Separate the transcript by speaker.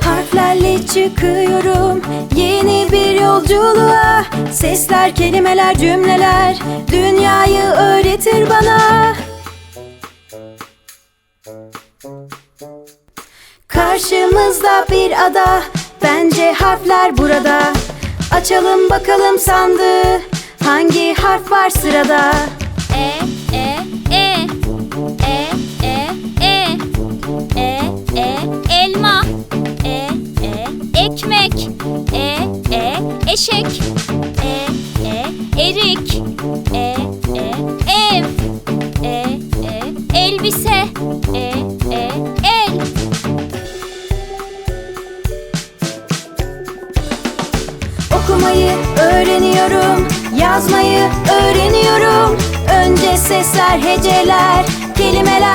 Speaker 1: Harflerle çıkıyorum yeni bir yolculuğa. Sesler, kelimeler, cümleler dünyayı öğretir bana. Karşımızda bir ada Bence harfler burada. Açalım bakalım sandığı Hangi harf var sırada?
Speaker 2: E, E, E, eşek. E, E, erik. E, E, ev. E, E, elbise. E, E, el.
Speaker 1: Okumayı öğreniyorum Yazmayı öğreniyorum Önce sesler, heceler, kelimeler